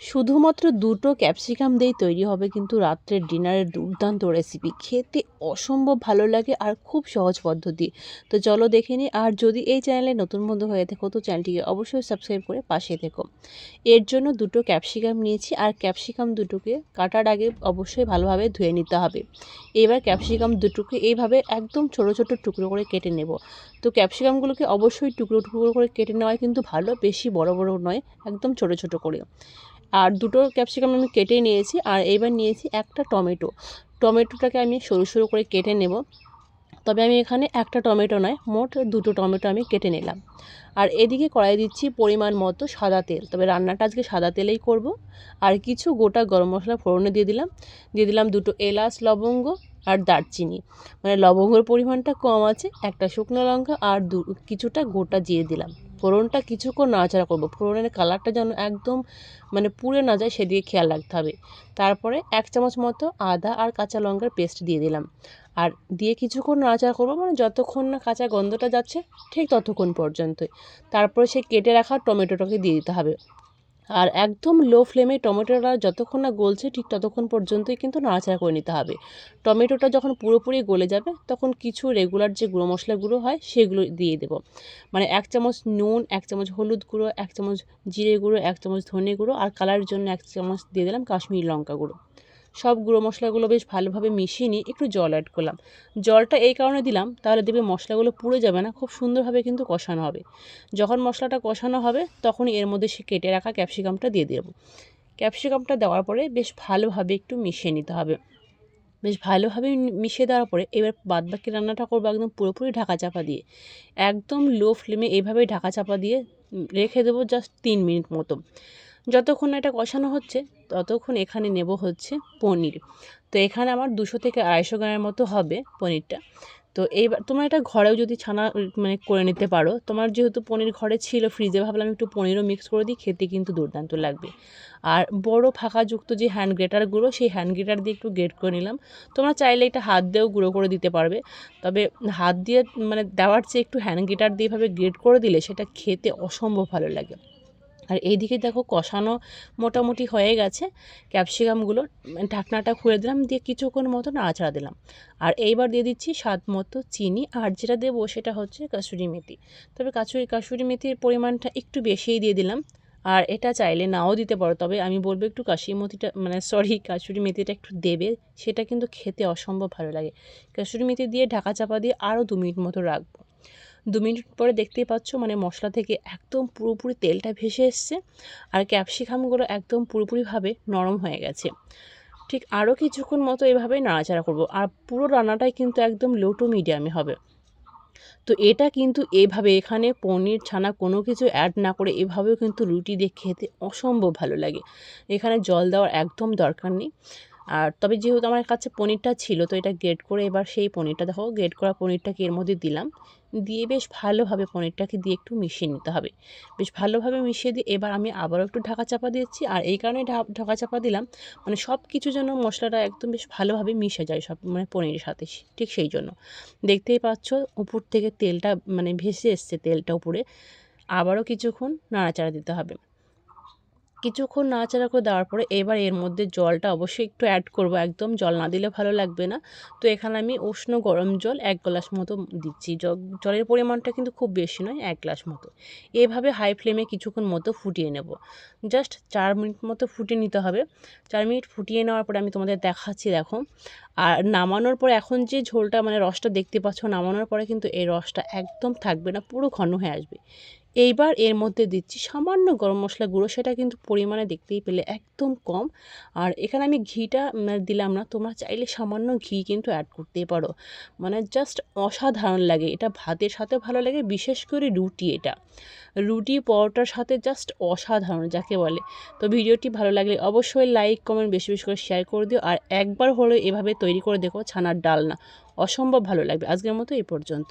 শুধুমাত্র দুটো ক্যাপসিকাম দিয়েই তৈরি হবে কিন্তু রাত্রের ডিনারের দুর্দান্ত রেসিপি খেতে অসম্ভব ভালো লাগে আর খুব সহজ পদ্ধতি। তো চলো দেখে নিই, আর যদি এই চ্যানেলে নতুন বন্ধু হয়ে থাকো, তো চ্যানেলটিকে অবশ্যই সাবস্ক্রাইব করে পাশে থেকো। এর জন্য দুটো ক্যাপসিকাম নিয়েছি, আর ক্যাপসিকাম দুটোকে কাটার আগে অবশ্যই ভালোভাবে ধুয়ে নিতে হবে। এবার ক্যাপসিকাম দুটোকে এইভাবে একদম ছোট ছোট টুকরো করে কেটে নেব। তো ক্যাপসিকামগুলোকে অবশ্যই টুকরো টুকরো করে কেটে নেওয়াই কিন্তু ভালো, বেশি বড় বড় নয়, একদম ছোট ছোট করে। আর দুটো ক্যাপসিকাম আমি কেটে নিয়েছি, আর এবার নিয়েছি একটা টমেটো। টমেটোটাকে আমি সরু সরু করে কেটে নেব। তবে আমি এখানে একটা টমেটো নয়, মোট দুটো টমেটো আমি কেটে নিলাম। আর এদিকে কড়াই দিচ্ছি পরিমাণ মতো সাদা তেল। তবে রান্নাটা আজকে সাদা তেলেই করব। আর কিছু গোটা গরম মশলা ফোড়নে দিয়ে দিলাম। দিয়ে দিলাম দুটো এলাচ, লবঙ্গ আর দারচিনি। মানে লবঙ্গর পরিমাণটা কম আছে, একটা শুকনো লঙ্কা আর দু, কিছুটা গোটা জিরে দিলাম। ফোড়নটা কিছুক্ষণ নাড়াচাড়া করব। ফোড়নের কালারটা যেন একদম মানে পুড়ে না যায় সেদিকে খেয়াল রাখতে হবে। তারপরে এক চামচ মতো আদা আর কাঁচা লঙ্কার পেস্ট দিয়ে দিলাম। আর দিয়ে কিছুক্ষণ নাড়াচাড়া করব মানে যতক্ষণ না কাঁচা গন্ধটা যাচ্ছে ঠিক ততক্ষণ পর্যন্তই। তারপরে সে কেটে রাখা টমেটোটাকে দিয়ে দিতে হবে। আর একদম লো ফ্লেমে টমেটোটা যতক্ষণ না গলছে ঠিক ততক্ষণ পর্যন্তই কিন্তু নাড়াচাড়া করে নিতে হবে। টমেটোটা যখন পুরোপুরি গলে যাবে, তখন কিছু রেগুলার যে গুঁড়ো মশলাগুলো হয়, সেগুলো দিয়ে দেব। মানে এক চামচ নুন, এক চামচ হলুদ গুঁড়ো, এক চামচ জিরে গুঁড়ো, এক চামচ ধনে গুঁড়ো, আর কালারের জন্য এক চামচ দিয়ে দিলাম কাশ্মীরি লঙ্কা গুঁড়ো। সব গুঁড়ো মশলাগুলো বেশ ভালোভাবে মিশিয়ে নিয়ে একটু জল অ্যাড করলাম। জলটা এই কারণে দিলাম, তাহলে দেখবে মশলাগুলো পুড়ে যাবে না, খুব সুন্দরভাবে কিন্তু কষানো হবে। যখন মশলাটা কষানো হবে, তখনই এর মধ্যে সে কেটে রাখা ক্যাপসিকামটা দিয়ে দেবো। ক্যাপসিকামটা দেওয়ার পরে বেশ ভালোভাবে একটু মিশিয়ে নিতে হবে। বেশ ভালোভাবে মিশিয়ে দেওয়ার পরে এবার বাদবাকি রান্নাটা করব একদম পুরোপুরি ঢাকা চাপা দিয়ে। একদম লো ফ্লেমে এইভাবে ঢাকা চাপা দিয়ে রেখে দেবো জাস্ট তিন মিনিট মতো। যতক্ষণ এটা কষানো হচ্ছে, ততক্ষণ এখানে নেব হচ্ছে পনির। তো এখানে আমার দুশো থেকে আড়াইশো গ্রামের মতো হবে পনিরটা। তো এইবার তোমরা এটা ঘরেও যদি ছানা মানে করে নিতে পারো। তোমার যেহেতু পনির ঘরে ছিল ফ্রিজে, ভাবলাম একটু পনিরও মিক্স করে দিই, খেতে কিন্তু দুর্দান্ত লাগবে। আর বড় ফাঁকাযুক্ত যে হ্যান্ড গ্রেটারগুলো সেই হ্যান্ড গ্রেটার দিয়ে একটু গ্রেট করে নিলাম। তোমরা চাইলে এটা হাত দিয়েও গুঁড়ো করে দিতে পারবে। তবে হাত দিয়ে মানে দেওয়ার চেয়ে একটু হ্যান্ড গ্রেটার দিয়ে এভাবে গ্রেট করে দিলে সেটা খেতে অসম্ভব ভালো লাগে। আর এইদিকে দেখো কষানো মোটামুটি হয়ে গেছে। ক্যাপসিকামগুলো ঢাকনাটা খুলে দিলাম, দিয়ে কিছুক্ষণ মতো নাড়াচাড়া দিলাম। আর এইবার দিয়ে দিচ্ছি স্বাদ মতো চিনি, আর যেটা দেবো সেটা হচ্ছে কাসুরি মেথি। তবে কাসুরি কাসুরি মেথির পরিমাণটা একটু বেশিই দিয়ে দিলাম। আর এটা চাইলে নাও দিতে পারো, তবে আমি বলব একটু কাশি মতিটা মানে সরি কাশুরি মেথিটা একটু দেবে, সেটা কিন্তু খেতে অসম্ভব ভালো লাগে। কাসুরি মেথি দিয়ে ঢাকা চাপা দিয়ে আরও দু মিনিট মতো রাখব। দু মিনিট পরে দেখতেই পাচ্ছ মানে মশলা থেকে একদম পুরোপুরি তেলটা ভেসে এসছে আর ক্যাপসিকামগুলো একদম পুরোপুরিভাবে নরম হয়ে গেছে। ঠিক আরও কিছুক্ষণ মতো এভাবেই নাড়াচাড়া করব আর পুরো রান্নাটাই কিন্তু একদম লো টু মিডিয়ামে হবে। তো এটা কিন্তু এভাবে এখানে পনির, ছানা কোনো কিছু অ্যাড না করে এভাবেও কিন্তু রুটি দিয়ে খেতে অসম্ভব ভালো লাগে। এখানে জল দেওয়ার একদম দরকার নেই। আর তবে যেহেতু আমার কাছে পনিরটা ছিল, তো এটা গ্রেড করে এবার সেই পনিরটা দেখো গ্রেড করা পনিরটাকে এর মধ্যে দিলাম। দিয়ে বেশ ভালোভাবে পনিরটাকে দিয়ে একটু মিশিয়ে নিতে হবে। বেশ ভালোভাবে মিশিয়ে দিয়ে এবার আমি আবারও একটু ঢাকা চাপা দিয়েছি। আর এই কারণে ঢাকা চাপা দিলাম। মানে সব কিছু যেন মশলাটা একদম বেশ ভালোভাবে মিশে যায় সব মানে পনিরের সাথে ঠিক সেই জন্য। দেখতেই পাচ্ছ উপর থেকে তেলটা মানে ভেসে এসছে তেলটা উপরে। আবারও কিছুক্ষণ নাড়াচাড়া দিতে হবে। কিছুক্ষণ নাড়াচাড়া করে দেওয়ার পরে এবার এর মধ্যে জলটা অবশ্যই একটু অ্যাড করব। একদম জল না দিলে ভালো লাগবে না। তো এখানে আমি উষ্ণ গরম জল এক গ্লাস মতো দিচ্ছি। জলের পরিমাণটা কিন্তু খুব বেশি নয়, এক গ্লাস মতো। এভাবে হাই ফ্লেমে কিছুক্ষণ মতো ফুটিয়ে নেব। জাস্ট চার মিনিট মতো ফুটিয়ে নিতে হবে। চার মিনিট ফুটিয়ে নেওয়ার পরে আমি তোমাদের দেখাচ্ছি, দেখো। আর নামানোর পর এখন যে ঝোলটা মানে রসটা দেখতে পাচ্ছ, নামানোর পরে কিন্তু এই রসটা একদম থাকবে না, পুরো ঘন হয়ে আসবে। এইবার এর মধ্যে দিচ্ছি সামান্য গরম মশলা গুঁড়ো, সেটা কিন্তু পরিমাণে দেখতেই পেলে একদম কম। আর এখানে আমি ঘিটা দিলাম না, তোমরা চাইলে সামান্য ঘি কিন্তু অ্যাড করতেই পারো। মানে জাস্ট অসাধারণ লাগে, এটা ভাতের সাথে ভালো লাগে, বিশেষ করে রুটি এটা। রুটি, পরোটার সাথে জাস্ট অসাধারণ, যাকে বলে। তো ভিডিওটি ভালো লাগলে অবশ্যই লাইক কমেন্ট বেশি বেশি করে শেয়ার করে দিও। আর একবার হলে এভাবে তৈরি করে দেখো ছানার ডাল না অসম্ভব ভালো লাগবে। আজকের মতো এই পর্যন্ত